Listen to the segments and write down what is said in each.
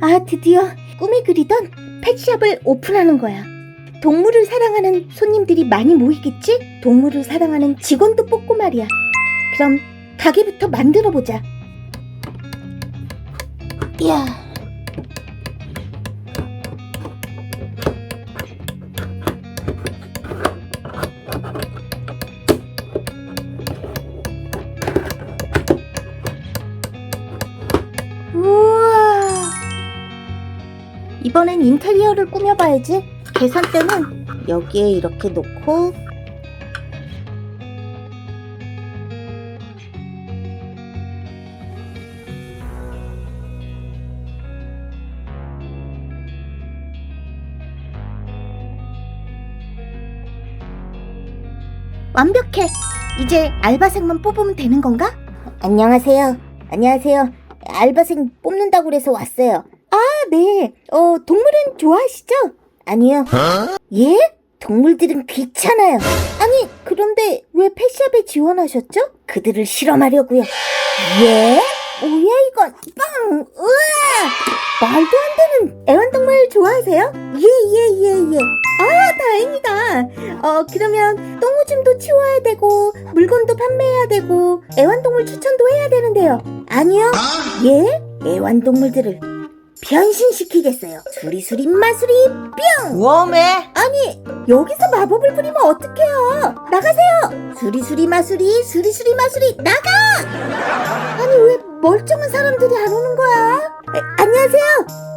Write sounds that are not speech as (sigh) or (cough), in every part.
아, 드디어 꿈에 그리던 펫샵을 오픈하는 거야. 동물을 사랑하는 손님들이 많이 모이겠지? 동물을 사랑하는 직원도 뽑고 말이야. 그럼 가게부터 만들어 보자. 이야. 이번엔 인테리어를 꾸며봐야지. 계산대는 여기에 이렇게 놓고 완벽해. 이제 알바생만 뽑으면 되는 건가? 안녕하세요. 안녕하세요. 알바생 뽑는다고 그래서 왔어요. 아, 네. 어, 동물은 좋아하시죠? 아니요. 예? 동물들은 귀찮아요. 아니, 그런데 왜 펫샵에 지원하셨죠? 그들을 실험하려고요. 예? 뭐야 이건? 빵! 우와! 말도 안 되는 애완동물 좋아하세요? 예, 예, 예, 예. 아, 다행이다. 어, 그러면 똥오줌도 치워야 되고, 물건도 판매해야 되고, 애완동물 추천도 해야 되는데요. 아니요. 예? 애완동물들을 변신시키겠어요. 수리수리 마수리 뿅! 웜에 아니 여기서 마법을 부리면 어떡해요? 나가세요! 수리수리 마수리 수리수리 마수리 나가! 아니 왜 멀쩡한 사람들이 안 오는 거야? 에, 안녕하세요.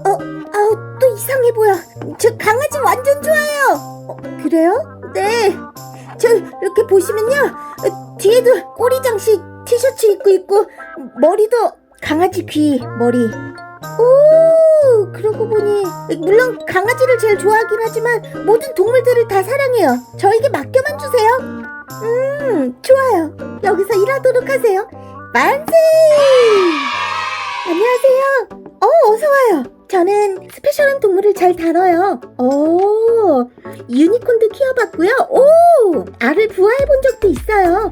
어 아우 또 이상해 보여. 저 강아지 완전 좋아해요. 어, 그래요? 네 저 이렇게 보시면요. 어, 뒤에도 꼬리 장식 티셔츠 입고 있고 머리도 강아지 귀 머리. 오, 그러고 보니 물론 강아지를 제일 좋아하긴 하지만 모든 동물들을 다 사랑해요. 저에게 맡겨만 주세요. 음, 좋아요. 여기서 일하도록 하세요. 만세! 안녕하세요. 어, 어서 와요. 저는 스페셜한 동물을 잘 다뤄요. 오, 유니콘도 키워봤고요. 오, 알을 부화해본 적도 있어요.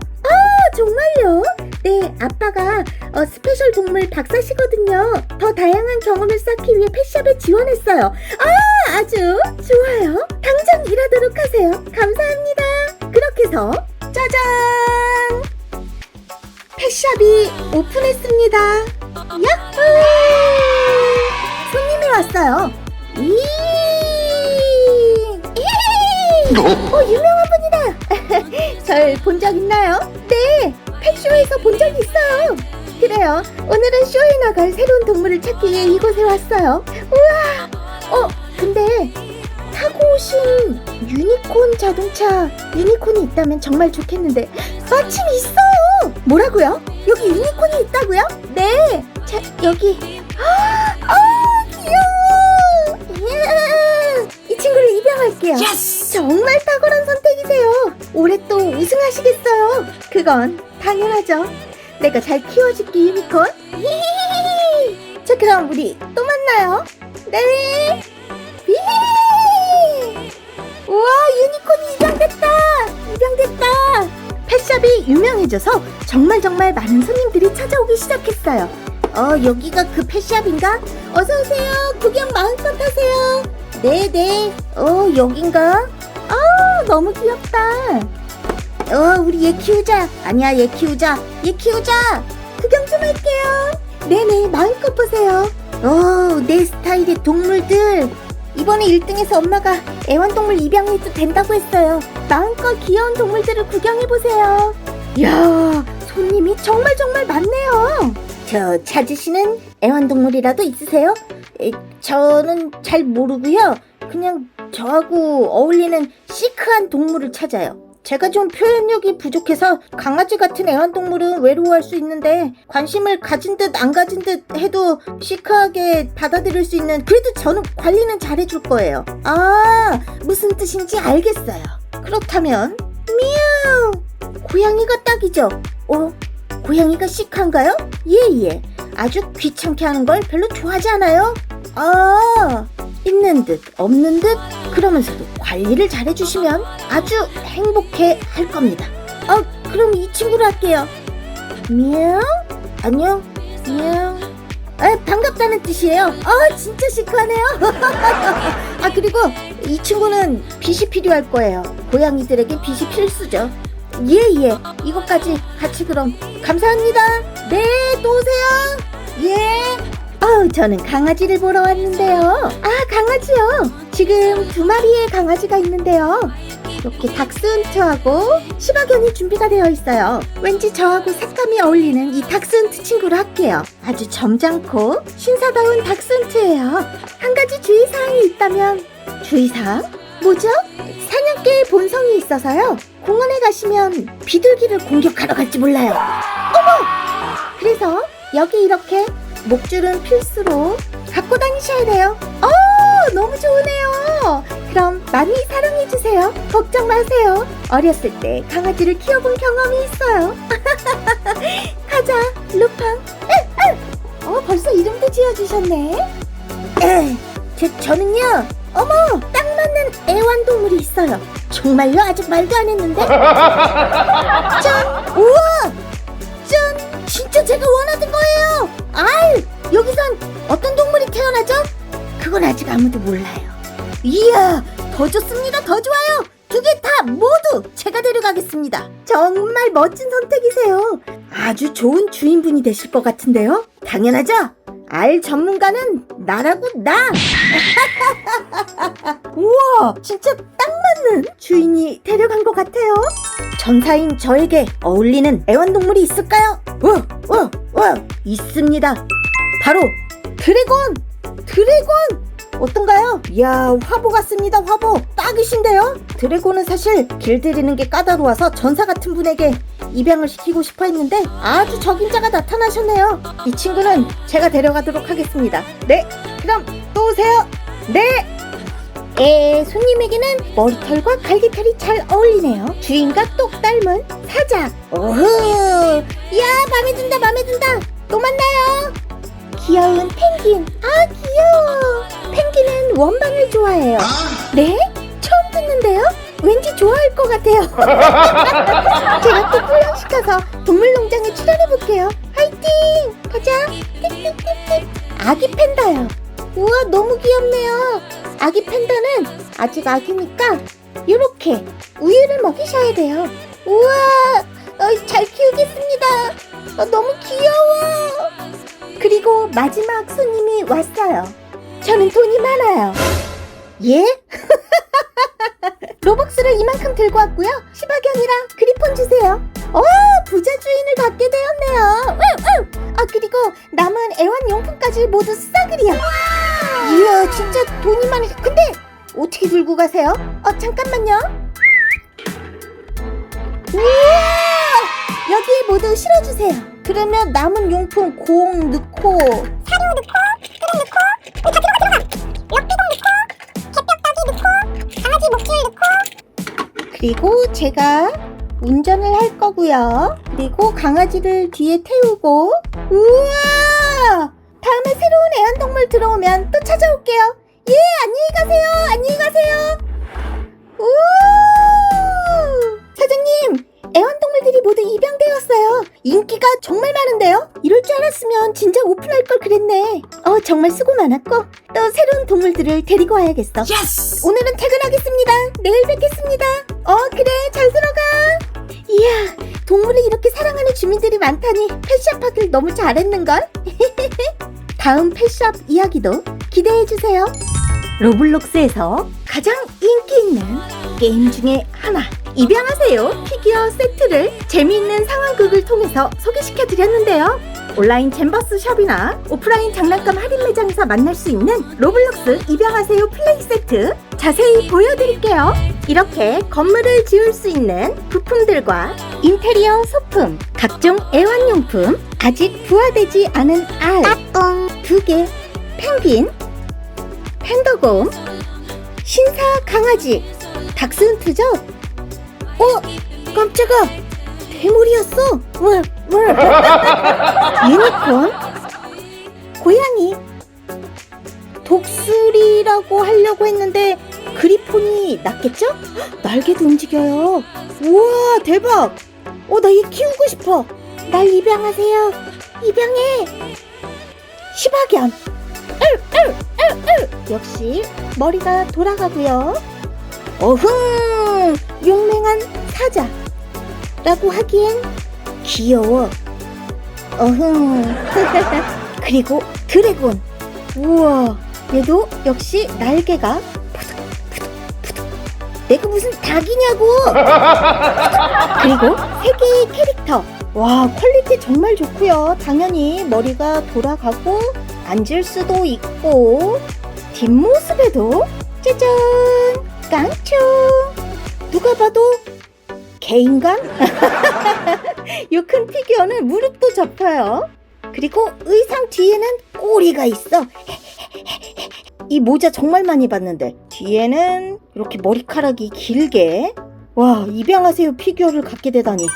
아, 정말요? 네, 아빠가 어, 스페셜 동물 박사시거든요. 더 다양한 경험을 쌓기 위해 펫샵에 지원했어요. 아, 아주 좋아요. 당장 일하도록 하세요. 감사합니다. 그렇게 해서 짜잔! 펫샵이 오픈했습니다. 야호! 손님이 왔어요. 이! 이! 어, 분이다. 절 본 적 있나요? 네, 펫쇼에서 본 적 있어요. 그래요. 오늘은 쇼에 나갈 새로운 동물을 찾기 위해 이곳에 왔어요. 우와! 어, 근데 타고 오신 유니콘 자동차 유니콘이 있다면 정말 좋겠는데 마침 있어요. 뭐라고요? 여기 유니콘이 있다고요? 네. 자, 여기. 아, 아, 귀여워. 이야. 이 친구를 입양할게요. 예스 정말 탁월한 선택이세요. 올해 또 우승하시겠어요. 그건 당연하죠. 내가 잘 키워줄게 유니콘. 자 그럼 우리 또 만나요. 네. 히히히. 우와 유니콘이 입양됐다. 입양됐다. 펫샵이 유명해져서 정말 정말 많은 손님들이 찾아오기 시작했어요. 어 여기가 그 펫샵인가? 어서 오세요. 구경 마음껏 하세요. 네네. 어 여긴가? 아 너무 귀엽다. 어 우리 얘 키우자. 아니야 얘 키우자. 얘 키우자. 구경 좀 할게요. 네네 마음껏 보세요. 어 내 스타일의 동물들. 이번에 1등해서 엄마가 애완동물 입양해도 된다고 했어요. 마음껏 귀여운 동물들을 구경해보세요. 이야, 손님이 정말 정말 많네요. 저 찾으시는 애완동물이라도 있으세요? 에, 저는 잘 모르고요. 그냥 저하고 어울리는 시크한 동물을 찾아요. 제가 좀 표현력이 부족해서 강아지 같은 애완동물은 외로워할 수 있는데 관심을 가진 듯 안 가진 듯 해도 시크하게 받아들일 수 있는 그래도 저는 관리는 잘해줄 거예요. 아 무슨 뜻인지 알겠어요. 그렇다면 미야우 고양이가 딱이죠. 어 고양이가 시크한가요? 예예 아주 귀찮게 하는 걸 별로 좋아하지 않아요. 아 있는 듯 없는 듯 그러면서도 관리를 잘 해주시면 아주 행복해 할 겁니다. 아, 그럼 이 친구로 할게요. 미양? 안녕? 미양? 아, 반갑다는 뜻이에요. 아, 진짜 시크하네요. (laughs) 아, 그리고 이 친구는 빛이 필요할 거예요. 고양이들에게 빛이 필수죠. 예, 예. 이것까지 같이 그럼. 감사합니다. 네, 또 오세요. 저는 강아지를 보러 왔는데요. 아, 강아지요. 지금 두 마리의 강아지가 있는데요. 이렇게 닥스훈트하고 시바견이 준비가 되어 있어요. 왠지 저하고 색감이 어울리는 이 닥스훈트 친구로 할게요. 아주 점잖고 신사다운 닥스훈트예요. 한 가지 주의사항이 있다면 주의사항? 뭐죠? 사냥개의 본성이 있어서요. 공원에 가시면 비둘기를 공격하러 갈지 몰라요. 어머! 그래서 여기 이렇게 목줄은 필수로 갖고 다니셔야 돼요. 어, 너무 좋으네요. 그럼 많이 사랑해주세요. 걱정 마세요. 어렸을 때 강아지를 키워본 경험이 있어요. (laughs) 가자, 루팡. 으, 으. 어, 벌써 이름도 지어주셨네. 에, (clears throat) 저, 저는요, 어머, 딱 맞는 애완동물이 있어요. 정말요? 아직 말도 안 했는데? (laughs) 짠! 우와! 짠! 진짜 제가 원하던 거예요! 아이, 여기선 어떤 동물이 태어나죠? 그건 아직 아무도 몰라요. 이야, 더 좋습니다. 더 좋아요. 두 개 다 모두 제가 데려가겠습니다. 정말 멋진 선택이세요. 아주 좋은 주인분이 되실 것 같은데요? 당연하죠? 알 전문가는 나라고 나! (laughs) 우와, 진짜 딱 맞는 주인이 데려간 것 같아요. 전사인 저에게 어울리는 애완동물이 있을까요? 어, 어, 어, 있습니다. 바로 드래곤! 드래곤! 어떤가요? 이야, 화보 같습니다, 화보. 딱이신데요? 드래곤은 사실 길들이는 게 까다로워서 전사 같은 분에게 입양을 시키고 싶어 했는데 아주 적임자가 나타나셨네요. 이 친구는 제가 데려가도록 하겠습니다. 네, 그럼 또 오세요. 네! 에, 손님에게는 머리털과 갈기털이 잘 어울리네요. 주인과 똑 닮은 사자. 오호! 야, 맘에 든다, 맘에 든다. 또 만나요. 귀여운 펭귄. 아, 귀여워. 펭귄은 원반을 좋아해요. 네? 처음 듣는데요? 왠지 좋아할 것 같아요. (laughs) 제가 또 훈련시켜서 동물농장에 출연해볼게요. 화이팅! 가자. 띡띡띡띡. 아기 팬다요. 우와, 너무 귀엽네요. 아기 팬다는 아직 아기니까 이렇게 우유를 먹이셔야 돼요. 우와, 어, 잘 키우겠습니다. 어, 너무 귀여워. 그리고 마지막 손님이 왔어요. 저는 돈이 많아요. 예? (laughs) 로벅스를 이만큼 들고 왔고요. 시바견이랑 그리폰 주세요. 어, 부자 주인을 갖게 되었네요. 우, 우. 아, 그리고 남은 애완용품까지 모두 싸그리요. 이야, 진짜 돈이 많으 근데 어떻게 들고 가세요? 어, 잠깐만요. 우와! 여기에 모두 실어주세요. 그러면 남은 용품 공 넣고 사료 넣고 끓여 넣고 다 들어가 들어가 역비공 넣고 개뼈다귀 넣고 강아지 목줄 넣고 그리고 제가 운전을 할 거고요. 그리고 강아지를 뒤에 태우고 우와! 다음에 새로운 애완동물 들어오면 또 찾아올게요. 예, 안녕히 가세요. 안녕 인기가 정말 많은데요? 이럴 줄 알았으면 진짜 오픈할 걸 그랬네. 어, 정말 수고 많았고, 또 새로운 동물들을 데리고 와야겠어. 오늘은 퇴근하겠습니다. 내일 뵙겠습니다. 어, 그래, 잘 들어가. 이야, 동물을 이렇게 사랑하는 주민들이 많다니 펫샵하길 너무 잘했는걸? (laughs) 다음 펫샵 이야기도 기대해주세요. 로블록스에서 가장 인기 있는 게임 중에 하나 입양하세요 피규어 세트를 재미있는 상황극을 통해서 소개시켜 드렸는데요. 온라인 잼버스 샵이나 오프라인 장난감 할인 매장에서 만날 수 있는 로블록스 입양하세요 플레이 세트 자세히 보여드릴게요. 이렇게 건물을 지을 수 있는 부품들과 인테리어 소품, 각종 애완용품, 아직 부화되지 않은 알, 두 개, 펭귄, 팬더곰, 신사 강아지, 닥스훈트죠? 어? 깜짝아! 괴물이었어! 왜? 왜? (laughs) 유니콘? 고양이? 독수리라고 하려고 했는데 그리폰이 낫겠죠? 헉, 날개도 움직여요. 우와 대박! 어 나 얘 키우고 싶어. 날 입양하세요. 입양해. 시바견. 으, 으, 으, 으. 역시 머리가 돌아가고요. 어흥, 용맹한 사자라고 하기엔 귀여워. 어흥. (laughs) 그리고 드래곤. 우와, 얘도 역시 날개가 푸득푸득푸득. 내가 무슨 닭이냐고. (laughs) 그리고 세 개의 캐릭터. 와, 퀄리티 정말 좋고요. 당연히 머리가 돌아가고 앉을 수도 있고 뒷모습에도 짜잔 깡총 누가 봐도 개인감? (laughs) 이 큰 피규어는 무릎도 접혀요. 그리고 의상 뒤에는 꼬리가 있어. 이 모자 정말 많이 봤는데 뒤에는 이렇게 머리카락이 길게. 와 입양하세요 피규어를 갖게 되다니.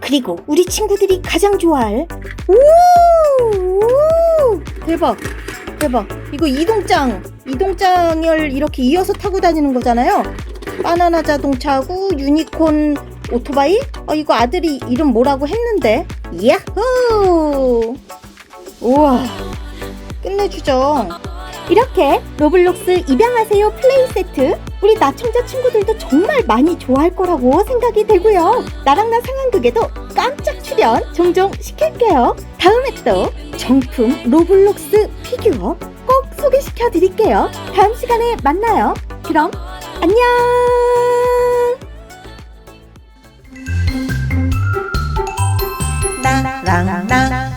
그리고 우리 친구들이 가장 좋아할 오, 오! 대박. 대박. 이거 이동장 이동장을 이렇게 이어서 타고 다니는 거잖아요. 바나나 자동차하고 유니콘 오토바이? 어 이거 아들이 이름 뭐라고 했는데? 야호! 우와. 끝내주죠. 이렇게 로블록스 입양하세요 플레이 세트. 우리 나청자 친구들도 정말 많이 좋아할 거라고 생각이 되고요. 나랑 나 상황극에도 깜짝 출연 종종 시킬게요. 다음에 또 정품 로블록스 피규어 꼭 소개시켜 드릴게요. 다음 시간에 만나요. 그럼 안녕! 나랑나